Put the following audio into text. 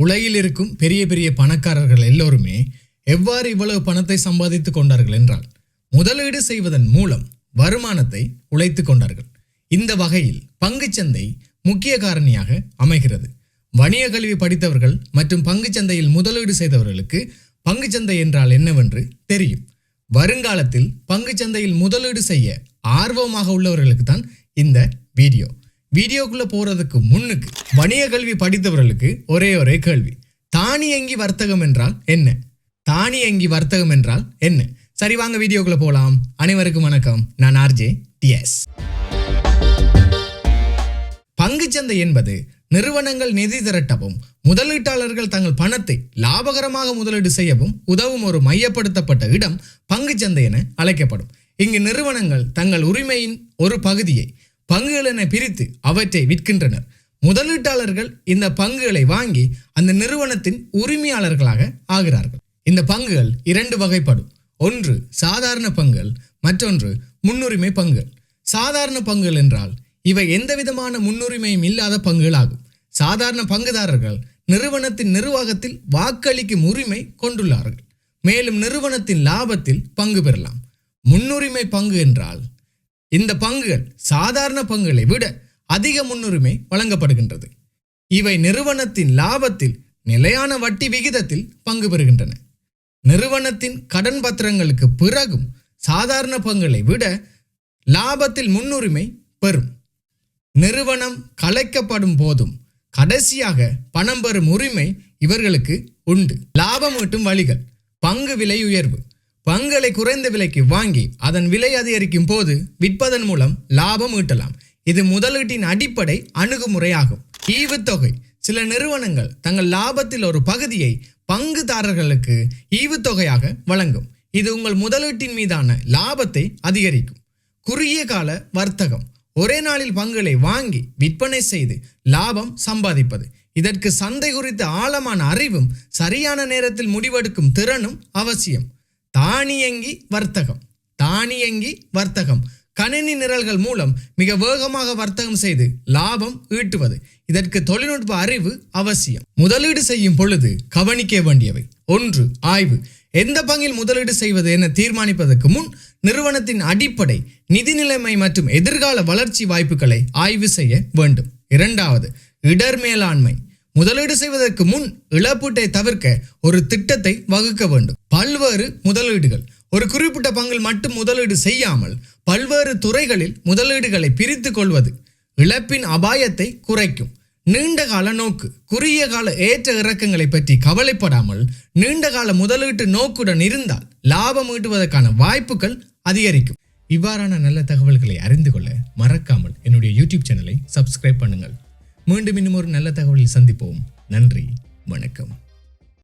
உலகில் இருக்கும் பெரிய பெரிய பணக்காரர்கள் எல்லோருமே எவ்வாறு இவ்வளவு பணத்தை சம்பாதித்துக் கொண்டார்கள் என்றால் முதலீடு செய்வதன் மூலம் வருமானத்தை உழைத்துக் கொண்டார்கள். இந்த வகையில் பங்குச்சந்தை முக்கிய காரணியாக அமைகிறது. வணிக கல்வி படித்தவர்கள் மற்றும் பங்குச்சந்தையில் முதலீடு செய்தவர்களுக்கு பங்குச்சந்தை என்றால் என்னவென்று தெரியும். வருங்காலத்தில் பங்குச்சந்தையில் முதலீடு செய்ய ஆர்வமாக உள்ளவர்களுக்கு தான் இந்த வீடியோ. வீடியோக்குள்ள போறதுக்கு முன்னுக்கு வணிக கல்வி படித்தவர்களுக்கு ஒரே ஒரே கேள்வி. தானியங்கி வர்த்தகம் என்றால் என்ன? தானியங்கி வர்த்தகம் என்றால் என்ன? சரி வாங்க வீடியோக்குள்ள போகலாம் அனைவருக்கும் வணக்கம். நான் ஆர்ஜே டிஎஸ். பங்குச்சந்தை என்பது நிறுவனங்கள் நிதி திரட்டவும் முதலீட்டாளர்கள் தங்கள் பணத்தை லாபகரமாக முதலீடு செய்யவும் உதவும் ஒரு மையப்படுத்தப்பட்ட இடம் பங்குச்சந்தை என அழைக்கப்படும். இங்கு நிறுவனங்கள் தங்கள் உரிமையின் ஒரு பகுதியை பங்குகள் என பிரித்து அவற்றை விற்கின்றனர். முதலீட்டாளர்கள் இந்த பங்குகளை வாங்கி அந்த நிறுவனத்தின் உரிமையாளர்களாக ஆகிறார்கள். இந்த பங்குகள் இரண்டு வகைப்படும். ஒன்று சாதாரண பங்குகள் மற்றொன்று முன்னுரிமை பங்குகள். சாதாரண பங்குகள் என்றால் இவை எந்த விதமான முன்னுரிமையும் இல்லாத பங்குகளாகும். சாதாரண பங்குதாரர்கள் நிறுவனத்தின் நிர்வாகத்தில் வாக்களிக்கும் உரிமை கொண்டுள்ளார்கள். மேலும் நிறுவனத்தின் லாபத்தில் பங்கு பெறலாம். முன்னுரிமை பங்கு என்றால் இந்த பங்குகள் சாதாரண பங்குகளை விட அதிக முன்னுரிமை வழங்கப்படுகின்றது. இவை நிறுவனத்தின் லாபத்தில் நிலையான வட்டி விகிதத்தில் பங்கு பெறுகின்றன. நிறுவனத்தின் கடன் பத்திரங்களுக்கு பிறகும் சாதாரண பங்குகளை விட லாபத்தில் முன்னுரிமை பெறும். நிறுவனம் கலைக்கப்படும் போதும் கடைசியாக பணம் பெறும் உரிமை இவர்களுக்கு உண்டு. லாபம் ஈட்டும் வழிகள் பங்கு விலை உயர்வு பங்களை குறைந்த விலைக்கு வாங்கி அதன் விலை அதிகரிக்கும் போது விற்பதன் மூலம் லாபம் ஈட்டலாம். இது முதலீட்டின் அடிப்படை அணுகுமுறையாகும். ஈவுத்தொகை. சில நிறுவனங்கள் தங்கள் லாபத்தில் ஒரு பகுதியை பங்குதாரர்களுக்கு ஈவுத்தொகையாக வழங்கும். இது உங்கள் முதலீட்டின் மீதான லாபத்தை அதிகரிக்கும். குறுகிய கால வர்த்தகம். ஒரே நாளில் பங்குகளை வாங்கி விற்பனை செய்து லாபம் சம்பாதிப்பது. இதற்கு சந்தை குறித்த ஆழமான அறிவும் சரியான நேரத்தில் முடிவெடுக்கும் திறனும் அவசியம். தானியங்கி வர்த்தகம். தானியங்கி வர்த்தகம். கணினி நிரல்கள் மூலம் மிக வேகமாக வர்த்தகம் செய்து லாபம் ஈட்டுவது. இதற்கு தொழில்நுட்ப அறிவு அவசியம். முதலீடு செய்யும் பொழுது கவனிக்க வேண்டியவை. ஒன்று ஆய்வு. எந்த பங்கில் முதலீடு செய்வது என தீர்மானிப்பதற்கு முன் நிறுவனத்தின் அடிப்படை நிதி நிலைமை மற்றும் எதிர்கால வளர்ச்சி வாய்ப்புகளை ஆய்வு செய்ய வேண்டும். இரண்டாவது இடர் மேலாண்மை. முதலீடு செய்வதற்கு முன் இழப்பீட்டை தவிர்க்க ஒரு திட்டத்தை வகுக்க வேண்டும். பல்வேறு முதலீடுகள். ஒரு குறிப்பிட்ட பங்கில் மட்டும் முதலீடு செய்யாமல் பல்வேறு துறைகளில் முதலீடுகளை பிரித்து கொள்வது இழப்பின் அபாயத்தை குறைக்கும். நீண்ட கால நோக்கு குறுகிய கால ஏற்ற இறக்கங்களை பற்றி கவலைப்படாமல் நீண்ட கால முதலீட்டு நோக்குடன் இருந்தால் லாபம் ஈட்டுவதற்கான வாய்ப்புகள் அதிகரிக்கும். இவ்வாறான நல்ல தகவல்களை அறிந்து கொள்ள மறக்காமல் என்னுடைய யூடியூப் சேனலை சப்ஸ்கிரைப் பண்ணுங்கள். மீண்டும் இன்னும் ஒரு நல்ல தகவலில் சந்திப்போம். நன்றி. வணக்கம்.